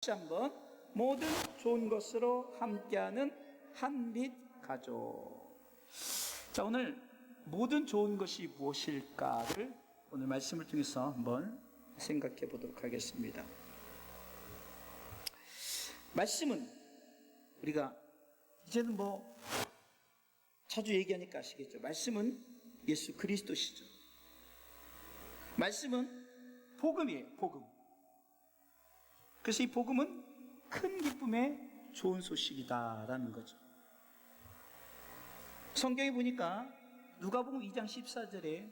다시 한번 모든 좋은 것으로 함께하는 한빛 가족. 자, 오늘 모든 좋은 것이 무엇일까를 오늘 말씀을 통해서 한번 생각해 보도록 하겠습니다. 말씀은 우리가 이제는 뭐 자주 얘기하니까 아시겠죠? 말씀은 예수 그리스도시죠. 말씀은 복음이에요, 복음. 그래서 이 복음은 큰 기쁨의 좋은 소식이다라는 거죠. 성경에 보니까 누가복음 2장 14절에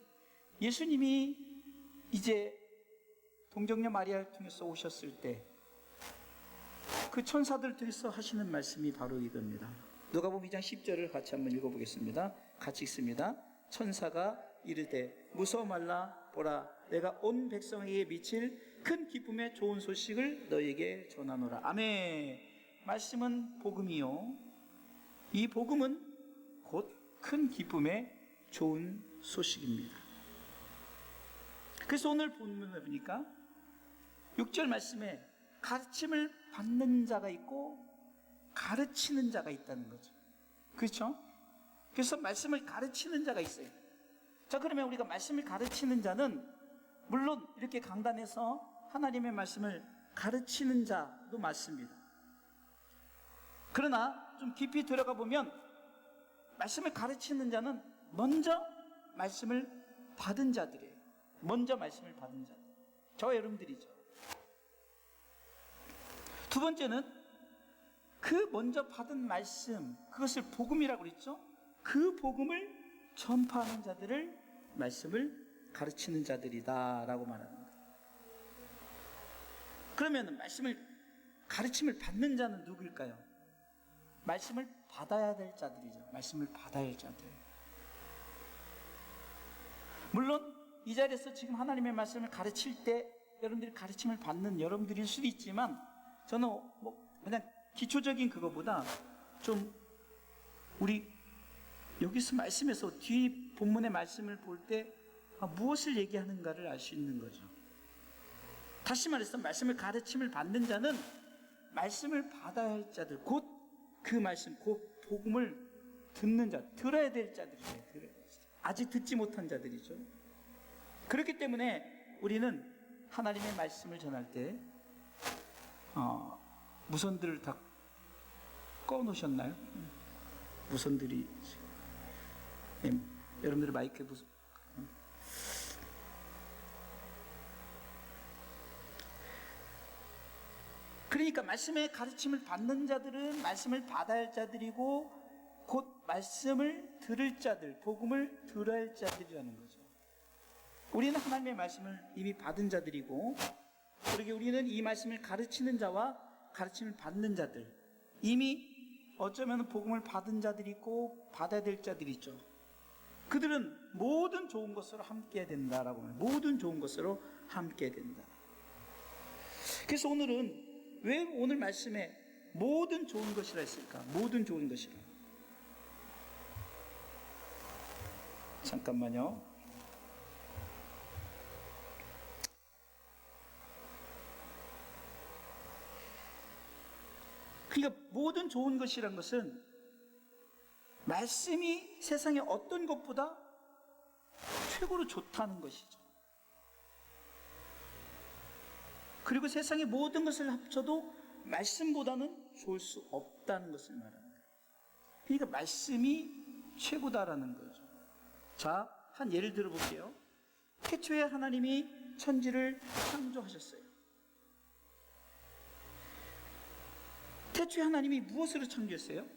예수님이 이제 동정녀 마리아를 통해서 오셨을 때 그 천사들 통해서 하시는 말씀이 바로 이겁니다. 누가복음 2장 10절을 같이 한번 읽어보겠습니다. 같이 읽습니다. 천사가 이르되 무서워 말라 보라 내가 온 백성에게 미칠 큰 기쁨의 좋은 소식을 너에게 전하노라. 아멘. 말씀은 복음이요. 이 복음은 곧 큰 기쁨의 좋은 소식입니다. 그래서 오늘 본문을 보니까 6절 말씀에 가르침을 받는 자가 있고 가르치는 자가 있다는 거죠. 그렇죠? 그래서 말씀을 가르치는 자가 있어요. 자, 그러면 우리가 말씀을 가르치는 자는 물론 이렇게 강단에서 하나님의 말씀을 가르치는 자도 맞습니다. 그러나 좀 깊이 들어가 보면 말씀을 가르치는 자는 먼저 말씀을 받은 자들이에요. 먼저 말씀을 받은 자들. 저와 여러분들이죠. 두 번째는 그 먼저 받은 말씀, 그것을 복음이라고 그랬죠? 그 복음을 전파하는 자들을 말씀을 가르치는 자들이다라고 거예요. 그러면 말씀을 가르침을 받는 자는 누구일까요? 말씀을 받아야 될 자들이죠. 말씀을 받아야 할 자들. 물론 이 자리에서 지금 하나님의 말씀을 가르칠 때 여러분들이 가르침을 받는 여러분들일 수도 있지만 저는 뭐 그냥 기초적인 그거보다 좀 우리 여기서 말씀에서 뒤 본문의 말씀을 볼때 아, 무엇을 얘기하는가를 알 수 있는 거죠. 다시 말해서 말씀을 가르침을 받는 자는 말씀을 받아야 할 자들, 곧 그 말씀, 곧 복음을 듣는 자, 들어야 될 자들이에요. 들어야 될 자들. 아직 듣지 못한 자들이죠. 그렇기 때문에 우리는 하나님의 말씀을 전할 때 어, 무선들을 다 꺼놓으셨나요? 무선들이 네, 여러분들 마이크 무슨 그러니까 말씀의 가르침을 받는 자들은 말씀을 받아야 할 자들이고 곧 말씀을 들을 자들, 복음을 들어야 할 자들이라는 거죠. 우리는 하나님의 말씀을 이미 받은 자들이고 그러게 우리는 이 말씀을 가르치는 자와 가르침을 받는 자들 이미 어쩌면 복음을 받은 자들이 있고 받아야 될 자들이 있죠. 그들은 모든 좋은 것으로 함께 된다라고 합니다. 모든 좋은 것으로 함께 된다. 그래서 오늘은 왜 오늘 말씀에 모든 좋은 것이라 했을까? 모든 좋은 것이라. 잠깐만요. 그러니까 모든 좋은 것이란 것은 말씀이 세상의 어떤 것보다 최고로 좋다는 것이죠. 그리고 세상의 모든 것을 합쳐도 말씀보다는 좋을 수 없다는 것을 말합니다. 그러니까 말씀이 최고다라는 거죠. 자, 한 예를 들어 볼게요. 태초에 하나님이 천지를 창조하셨어요. 태초에 하나님이 무엇으로 창조했어요?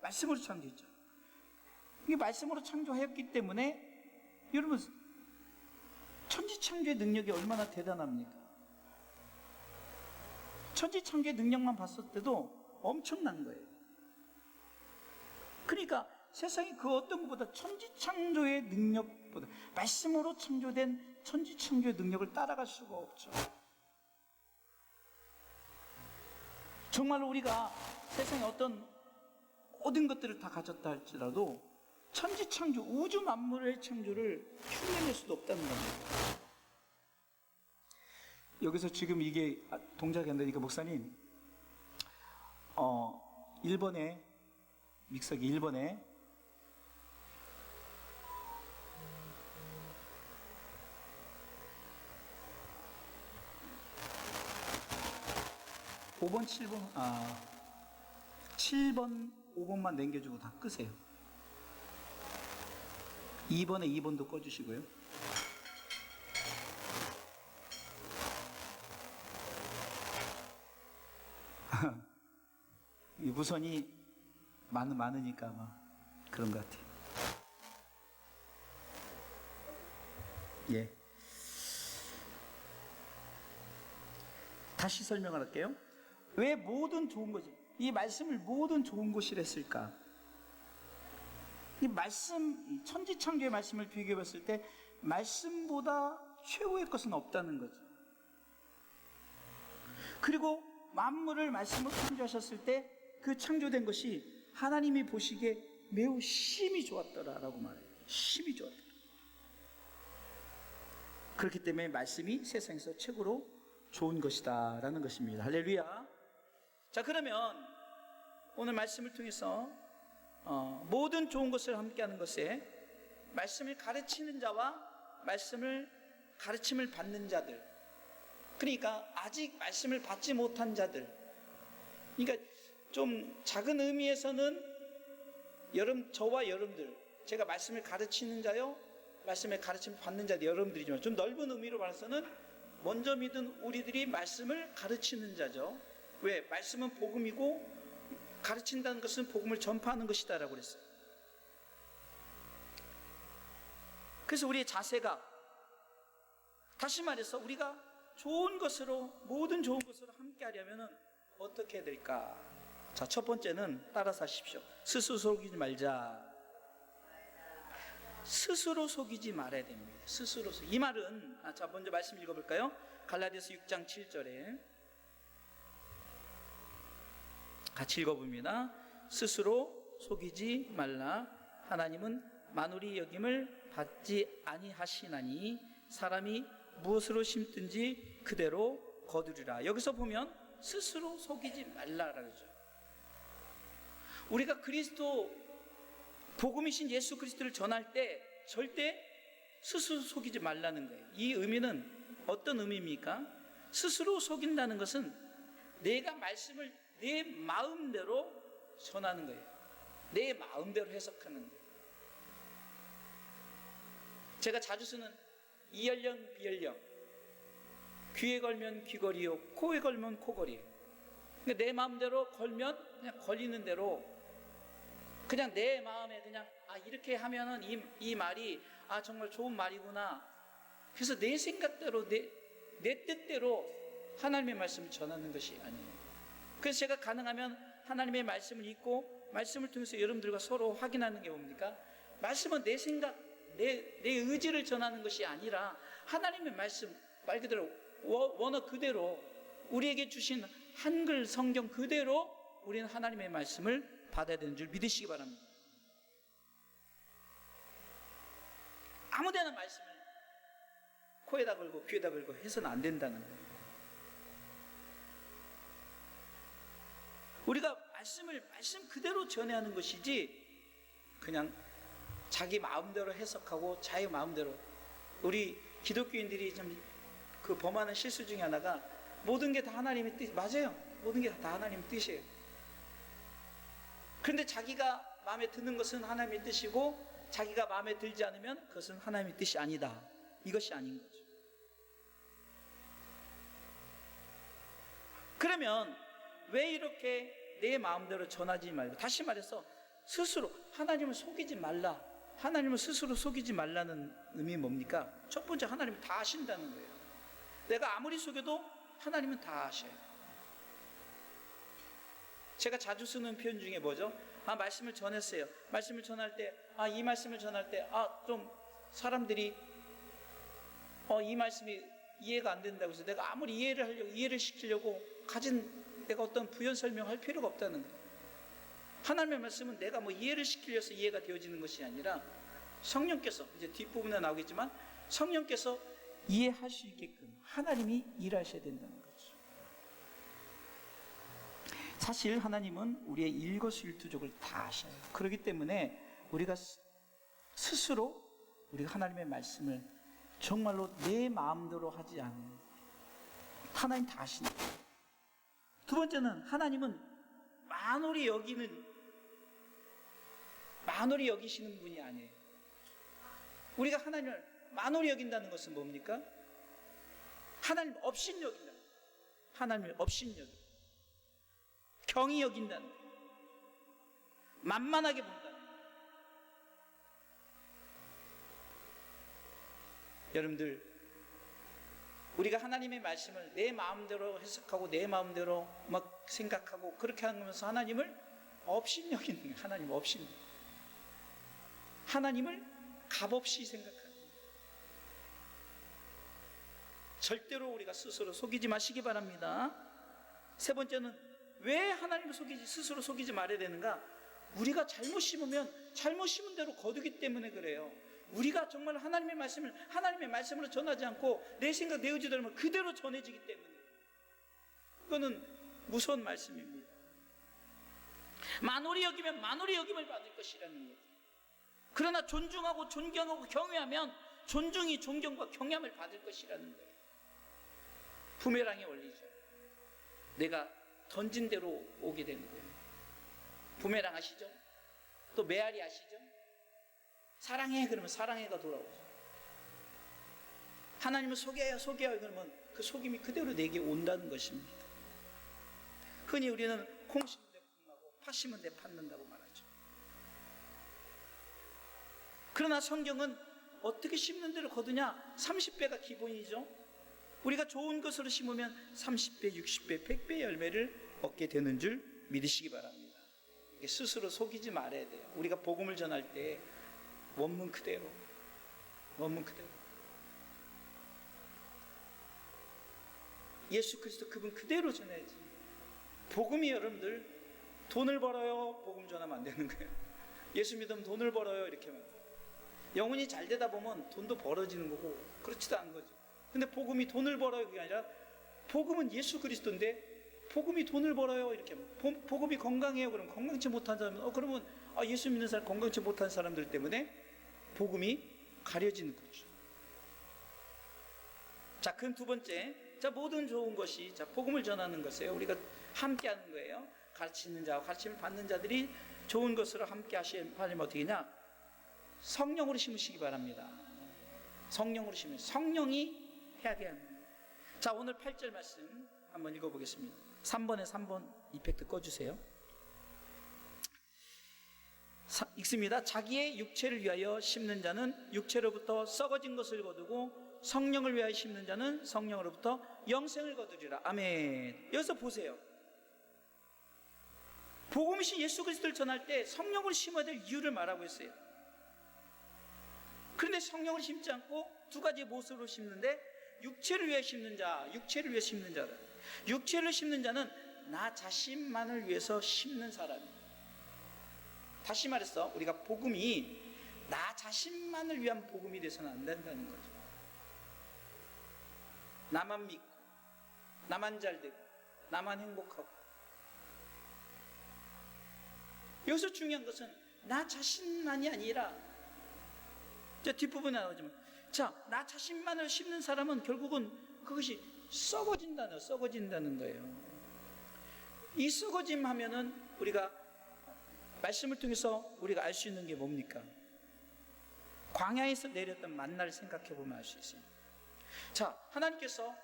말씀, 으로 창조했죠. 이게 말씀으로 창조하였기 때문에 여러분 천지 창조의 능력이 얼마나 대단합니까? 천지 창조의 능력만 봤을 때도 엄청난 거예요. 그러니까 세상이 그 어떤 것보다 천지 창조의 능력보다 말씀으로 창조된 천지 창조의 능력을 따라갈 수가 없죠. 정말로 우리가 세상에 어떤 모든 것들을 다 가졌다 할지라도 천지 창조, 우주 만물의 창조를 흉내낼 수도 없다는 겁니다. 여기서 지금 이게 아, 동작이 안 되니까 목사님 어 1번에 믹서기 1번에 오번 7번, 아, 7번, 5번만 남겨주고 다 끄세요. 2번에 2번도 꺼주시고요. 이 무선이 많, 많으니까 아마 그런 것 같아요. 예. 다시 설명을 할게요. 왜 모든 좋은 것이 이 말씀을 모든 좋은 것이라 했을까? 이 말씀 이 천지창조의 말씀을 비교해 봤을 때 말씀보다 최고의 것은 없다는 거죠. 그리고 만물을 말씀으로 창조하셨을 때 그 창조된 것이 하나님이 보시기에 매우 심히 좋았더라라고 말해요. 심히 좋았더라. 그렇기 때문에 말씀이 세상에서 최고로 좋은 것이다라는 것입니다. 할렐루야. 자 그러면 오늘 말씀을 통해서 어, 모든 좋은 것을 함께하는 것에 말씀을 가르치는 자와 말씀을 가르침을 받는 자들 그러니까 아직 말씀을 받지 못한 자들. 그러니까 좀 작은 의미에서는 여러분 저와 여러분들. 제가 말씀을 가르치는 자요? 말씀을 가르침을 받는 자들 여러분들이지만 좀 넓은 의미로 말해서는 먼저 믿은 우리들이 말씀을 가르치는 자죠. 왜? 말씀은 복음이고 가르친다는 것은 복음을 전파하는 것이다라고 그랬어요. 그래서 우리의 자세가 다시 말해서 우리가 좋은 것으로 모든 좋은 것으로 함께 하려면 어떻게 해야 될까? 자, 첫 번째는 따라서 하십시오. 스스로 속이지 말자. 스스로 속이지 말아야 됩니다. 스스로 속. 이 말은 아, 자 먼저 말씀 읽어볼까요? 갈라디아서 6장 7절에 같이 읽어봅니다. 스스로 속이지 말라. 하나님은 만우리 여김을 받지 아니하시나니 사람이 무엇으로 심든지 그대로 거두리라. 여기서 보면 스스로 속이지 말라라고 그러죠. 우리가 그리스도 복음이신 예수 그리스도를 전할 때 절대 스스로 속이지 말라는 거예요. 이 의미는 어떤 의미입니까? 스스로 속인다는 것은 내가 말씀을 내 마음대로 전하는 거예요. 내 마음대로 해석하는 거예요. 제가 자주 쓰는 이연령 비연령 귀에 걸면 귀걸이요 코에 걸면 코걸이. 그러니까 내 마음대로 걸면 그냥 걸리는 대로 그냥 내 마음에 그냥 아 이렇게 하면은 이, 이 말이 아 정말 좋은 말이구나. 그래서 내 생각대로 내, 내 뜻대로 하나님의 말씀을 전하는 것이 아니에요. 그래서 제가 가능하면 하나님의 말씀을 읽고 말씀을 통해서 여러분들과 서로 확인하는 게 뭡니까? 말씀은 내 생각, 내, 내 의지를 전하는 것이 아니라 하나님의 말씀 말 그대로 워- 원어 그대로 우리에게 주신 한글 성경 그대로 우리는 하나님의 말씀을 받아야 되는 줄 믿으시기 바랍니다. 아무 데나 말씀을 코에다 걸고 귀에다 걸고 해서는 안 된다는 거예요. 우리가 말씀을 말씀 그대로 전해야 하는 것이지 그냥 자기 마음대로 해석하고 자기 마음대로. 우리 기독교인들이 좀 그 범하는 실수 중에 하나가 모든 게 다 하나님의 뜻 맞아요. 모든 게 다 하나님의 뜻이에요. 그런데 자기가 마음에 드는 것은 하나님의 뜻이고 자기가 마음에 들지 않으면 그것은 하나님의 뜻이 아니다. 이것이 아닌 거죠. 그러면 왜 이렇게 내 마음대로 전하지 말고 다시 말해서 스스로 하나님을 속이지 말라 하나님을 스스로 속이지 말라는 의미 뭡니까? 첫 번째 하나님은 다 아신다는 거예요 내가 아무리 속여도 하나님은 다 아셔요 제가 자주 쓰는 표현 중에 뭐죠? 아 말씀을 전했어요 말씀을 전할 때 아 이 말씀을 전할 때 아 좀 사람들이 어 이 말씀이 이해가 안 된다고 해서 내가 아무리 이해를 하려고 이해를 시키려고 가진 내가 어떤 부연 설명할 필요가 없다는 거예요. 하나님의 말씀은 내가 뭐 이해를 시키려서 이해가 되어지는 것이 아니라 성령께서 이제 뒷부분에 나오겠지만 성령께서 이해할 수 있게끔 하나님이 일하셔야 된다는 거죠. 사실 하나님은 우리의 일거수일투족을 다 아셔요. 그렇기 때문에 우리가 스- 스스로 우리가 하나님의 말씀을 정말로 내 마음대로 하지 않는 하나님 다 아시니까. 두 번째는 하나님은 만홀히 여기는 만홀히 여기시는 분이 아니에요. 우리가 하나님을 만홀히 여긴다는 것은 뭡니까? 하나님 없인 여긴다. 하나님을 없인 여긴다. 경이 여긴다는 거. 만만하게 본다는 거. 여러분들 우리가 하나님의 말씀을 내 마음대로 해석하고 내 마음대로 막 생각하고 그렇게 하면서 하나님을 없인 여기는 거예요. 하나님 없인 하나님을 값없이 생각하는. 절대로 우리가 스스로 속이지 마시기 바랍니다. 세 번째는 왜 하나님을 속이지 스스로 속이지 말아야 되는가? 우리가 잘못 심으면 잘못 심은 대로 거두기 때문에 그래요. 우리가 정말 하나님의 말씀을 하나님의 말씀으로 전하지 않고 내 생각 내 의지대로 그대로 전해지기 때문에 그거는 무서운 말씀입니다. 만홀히 여기면 만홀히 여김을 받을 것이라는 거죠. 그러나 존중하고 존경하고 경외하면 존중이 존경과 경외함을 받을 것이라는 거예요. 부메랑의 원리죠. 내가 던진 대로 오게 되는 거예요. 부메랑 아시죠? 또 메아리 아시죠? 사랑해 그러면 사랑해가 돌아오죠. 하나님을 속여요 속여요 그러면 그 속임이 그대로 내게 온다는 것입니다. 흔히 우리는 콩 심은 데 콩나고 팥 심은 데 팥는다고 말하죠. 그러나 성경은 어떻게 심는 대로 거두냐? 30배가 기본이죠. 우리가 좋은 것으로 심으면 30배, 60배, 100배 열매를 얻게 되는 줄 믿으시기 바랍니다. 스스로 속이지 말아야 돼요. 우리가 복음을 전할 때 원문 그대로, 원문 그대로. 예수 그리스도 그분 그대로 전해야지. 복음이 여러분들 돈을 벌어요. 복음 전하면 안 되는 거예요. 예수 믿으면 돈을 벌어요. 이렇게 하면. 영혼이 잘 되다 보면 돈도 벌어지는 거고 그렇지도 않은 거죠. 근데 복음이 돈을 벌어요 그게 아니라 복음은 예수 그리스도인데 복음이 돈을 벌어요 이렇게 복음이 건강해요 그럼 건강치 못한 사람은 어 그러면 아 예수 믿는 사람 건강치 못한 사람들 때문에 복음이 가려지는 거죠. 자, 그럼 두 번째, 자 모든 좋은 것이 자 복음을 전하는 것이에요. 우리가 함께 하는 거예요. 가르치는 자와 가르침을 받는 자들이 좋은 것으로 함께 하시면 어떻게냐? 성령으로 심으시기 바랍니다. 성령으로 심으 성령이 해야 합니다. 자, 오늘 8절 말씀 한번 읽어보겠습니다. 3번에 3번 이펙트 꺼주세요. 사- 읽습니다. 자기의 육체를 위하여 심는 자는 육체로부터 썩어진 것을 거두고 성령을 위하여 심는 자는 성령으로부터 영생을 거두리라. 아멘. 여기서 보세요. 복음이신 예수 그리스도를 전할 때 성령을 심어야 될 이유를 말하고 있어요. 그런데 성령을 심지 않고 두 가지 모습으로 심는데 육체를 위해 심는 자, 육체를 위해 심는 자다. 육체를 심는 자는 나 자신만을 위해서 심는 사람이에요. 다시 말해서 우리가 복음이 나 자신만을 위한 복음이 돼서는 안 된다는 거죠. 나만 믿고, 나만 잘 되고, 나만 행복하고. 여기서 중요한 것은 나 자신만이 아니라 자, 뒷부분에 나오지만 자, 나 자신만을 심는 사람은 결국은 그것이 썩어진다는, 썩어진다는 거예요. 이 썩어짐 하면은 우리가 말씀을 통해서 우리가 알 수 있는 게 뭡니까? 광야에서 내렸던 만나를 생각해 보면 알 수 있습니다. 자, 하나님께서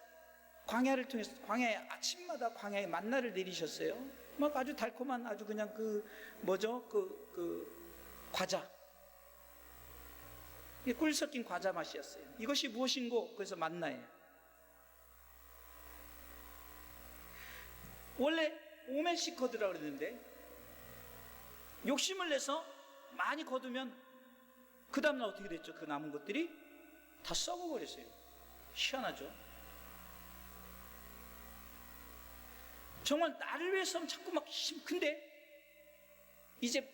광야를 통해서 광야에 아침마다 광야에 만나를 내리셨어요. 막 아주 달콤한 아주 그냥 그 뭐죠? 그, 그 과자. 꿀 섞인 과자 맛이었어요. 이것이 무엇인고? 그래서 만나예요. 원래 거두라 그랬는데 욕심을 내서 많이 거두면 그 다음날 어떻게 됐죠? 그 남은 것들이 다 썩어버렸어요. 희한하죠? 정말 나를 위해서 자꾸 막 힘, 근데 이제,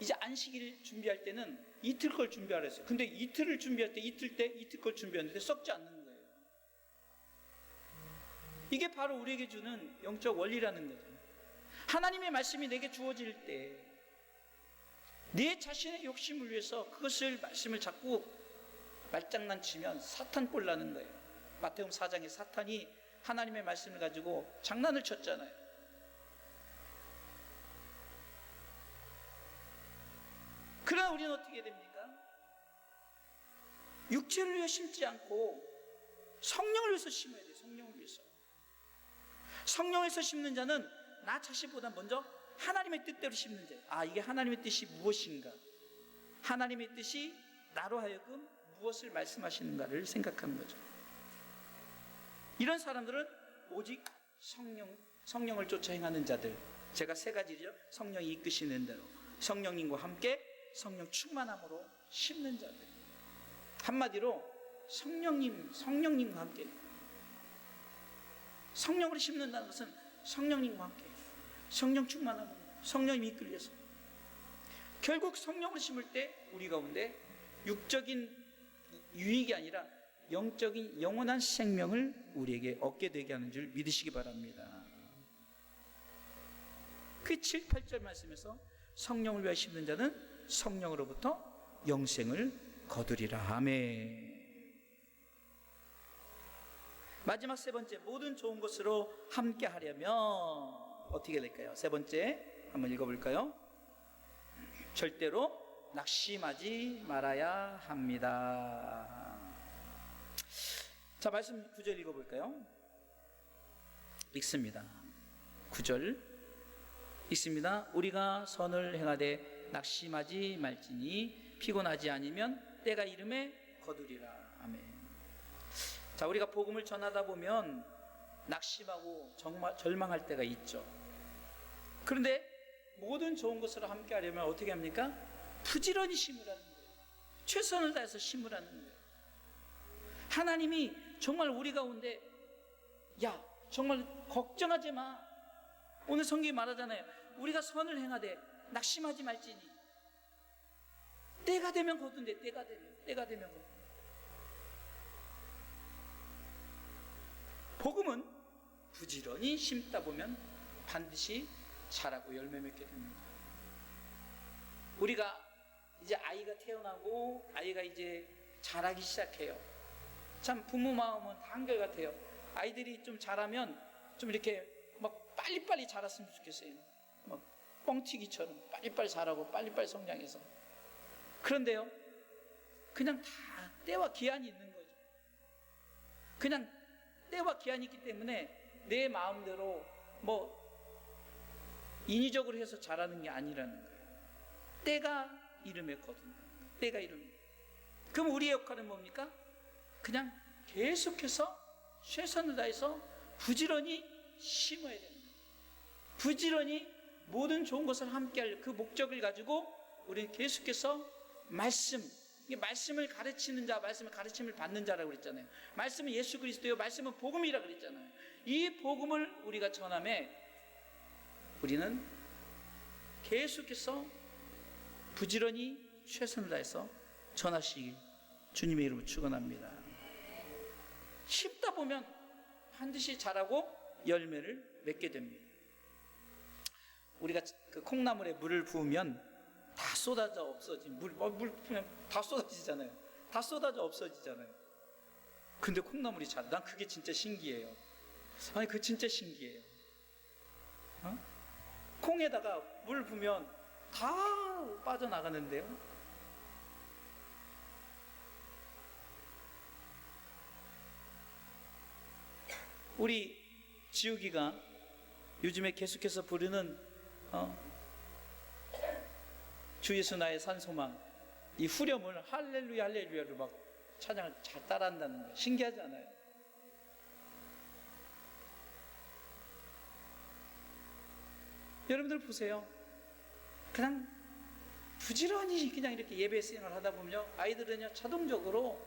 이제 안식일 준비할 때는 이틀 걸 준비하라 했어요. 근데 이틀을 준비할 때 이틀 때 이틀 걸 준비했는데 썩지 않는 거예요. 이게 바로 우리에게 주는 영적 원리라는 거죠. 하나님의 말씀이 내게 주어질 때 내 자신의 욕심을 위해서 그것을 말씀을 자꾸 말장난 치면 사탄 꼴 나는 거예요. 마태음 4장에 사탄이 하나님의 말씀을 가지고 장난을 쳤잖아요. 그러나 우리는 어떻게 됩니까? 육체를 위해 심지 않고 성령을 위해서 심어야 돼요. 성령을 위해서. 성령에서 심는 자는 나 자신보다 먼저 하나님의 뜻대로 심는 자예요. 아, 이게 하나님의 뜻이 무엇인가? 하나님의 뜻이 나로 하여금 무엇을 말씀하시는가를 생각하는 거죠. 이런 사람들은 오직 성령, 성령을 쫓아 행하는 자들. 제가 세 가지죠. 성령이 이끄시는 대로. 성령님과 함께 성령 충만함으로 심는 자들. 한마디로 성령님, 성령님과 함께. 성령으로 심는다는 것은 성령님과 함께. 성령 충만함으로. 성령님이 이끌려서. 결국 성령으로 심을 때 우리 가운데 육적인 유익이 아니라 영적인 영원한 생명을 우리에게 얻게 되게 하는 줄 믿으시기 바랍니다. 그 7, 8절 말씀에서 성령을 위하여 심는 자는 성령으로부터 영생을 거두리라. 아멘. 마지막 세 번째, 모든 좋은 것으로 함께 하려면 어떻게 될까요? 세 번째, 한번 읽어볼까요? 절대로 낙심하지 말아야 합니다. 자, 말씀 9절 읽어볼까요? 읽습니다. 9절 읽습니다. 우리가 선을 행하되 낙심하지 말지니 피곤하지 않으면 때가 이름에 거두리라. 아멘. 자, 우리가 복음을 전하다 보면 낙심하고 정말 절망할 때가 있죠. 그런데 모든 좋은 것으로 함께 하려면 어떻게 합니까? 부지런히 심으라는 거예요. 최선을 다해서 심으라는 거예요. 하나님이 정말 우리 가운데 야 정말 걱정하지 마. 오늘 성경이 말하잖아요. 우리가 선을 행하되 낙심하지 말지니 때가 되면 거둔대 때가 되면 때가 되면 거둔. 복음은 부지런히 심다 보면 반드시 자라고 열매 맺게 됩니다. 우리가 이제 아이가 태어나고 아이가 이제 자라기 시작해요. 참 부모 마음은 다 한결같아요. 아이들이 좀 자라면 좀 이렇게 막 빨리빨리 자랐으면 좋겠어요. 막 뻥튀기처럼 빨리빨리 자라고 빨리빨리 성장해서. 그런데요, 그냥 다 때와 기한이 있는 거죠. 그냥 때와 기한이 있기 때문에 내 마음대로 뭐 인위적으로 해서 자라는 게 아니라는 거예요. 때가 이름에 거둔다. 때가 이름에. 그럼 우리의 역할은 뭡니까? 그냥 계속해서 최선을 다해서 부지런히 심어야 됩니다. 부지런히 모든 좋은 것을 함께할 그 목적을 가지고 우리는 계속해서 말씀, 말씀을 가르치는 자, 말씀을 가르침을 받는 자라고 그랬잖아요. 말씀은 예수 그리스도요, 말씀은 복음이라 그랬잖아요. 이 복음을 우리가 전함에 우리는 계속해서 부지런히 최선을 다해서 전하시길 주님의 이름으로 축원합니다. 쉽다 보면 반드시 자라고 열매를 맺게 됩니다. 우리가 그 콩나물에 물을 부으면 다 쏟아져 없어지. 물, 어, 물 부으면 다 쏟아지잖아요. 다 쏟아져 없어지잖아요. 근데 콩나물이 자라. 난 그게 진짜 신기해요. 아니, 그 진짜 신기해요. 어? 콩에다가 물 부으면 다 빠져나가는데요. 우리 지우기가 요즘에 계속해서 부르는 어, 주 예수 나의 산소망 이 후렴을 할렐루야 할렐루야로 막 찬양을 잘 따라한다는 거예요. 신기하지 않아요? 여러분들 보세요. 그냥 부지런히 그냥 이렇게 예배 수행을 하다 보면요. 아이들은요, 자동적으로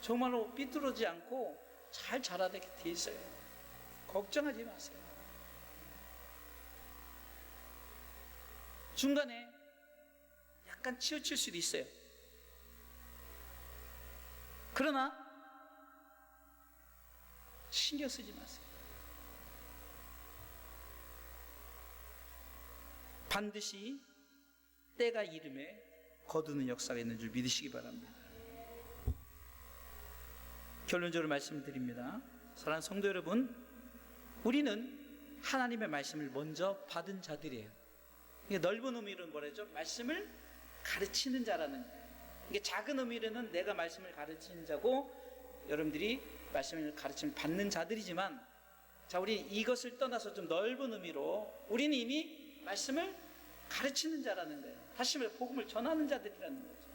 정말로 삐뚤어지 않고 잘 자라게 돼 있어요. 걱정하지 마세요. 중간에 약간 치우칠 수도 있어요. 그러나 신경 쓰지 마세요. 반드시 때가 이름에 거두는 역사가 있는 줄 믿으시기 바랍니다. 결론적으로 말씀드립니다. 사랑하는 성도 여러분, 우리는 하나님의 말씀을 먼저 받은 자들이에요. 이게 넓은 의미로는 뭐라죠? 말씀을 가르치는 자라는 거예요. 이게 작은 의미로는 내가 말씀을 가르치는 자고 여러분들이 말씀을 가르침을 받는 자들이지만 자 우리 이것을 떠나서 좀 넓은 의미로 우리는 이미 말씀을 가르치는 자라는 거예요. 다시 말해 복음을 전하는 자들이라는 거죠.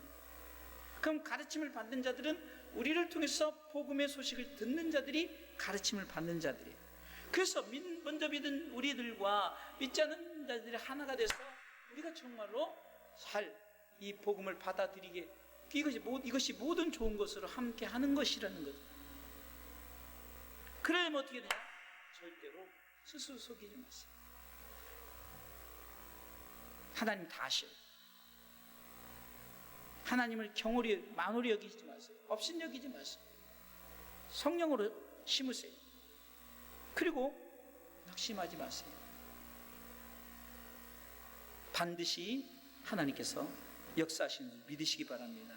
그럼 가르침을 받는 자들은 우리를 통해서 복음의 소식을 듣는 자들이 가르침을 받는 자들이에요. 그래서 믿- 먼저 믿은 우리들과 믿지 않는 자들이 하나가 돼서 우리가 정말로 잘이 복음을 받아들이게 이것이, 모- 이것이 모든 좋은 것으로 함께 하는 것이라는 거죠. 그러면 어떻게 되냐? 절대로 스스로 속이지 마세요. 하나님 다 아셔요. 하나님을 경홀히 만홀히 여기지 마세요. 업신 여기지 마세요. 성령으로 심으세요. 그리고 낙심하지 마세요. 반드시 하나님께서 역사하시는 줄 믿으시기 바랍니다.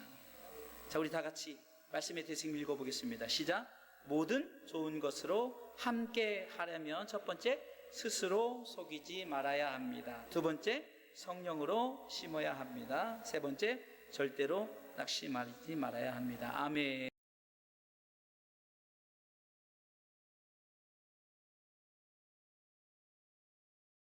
자, 우리 다 같이 말씀의 대승 읽어보겠습니다. 시작. 모든 좋은 것으로 함께 하려면 첫 번째 스스로 속이지 말아야 합니다. 두 번째 성령으로 심어야 합니다. 세 번째 절대로 낙심하지 말아야 합니다. 아멘.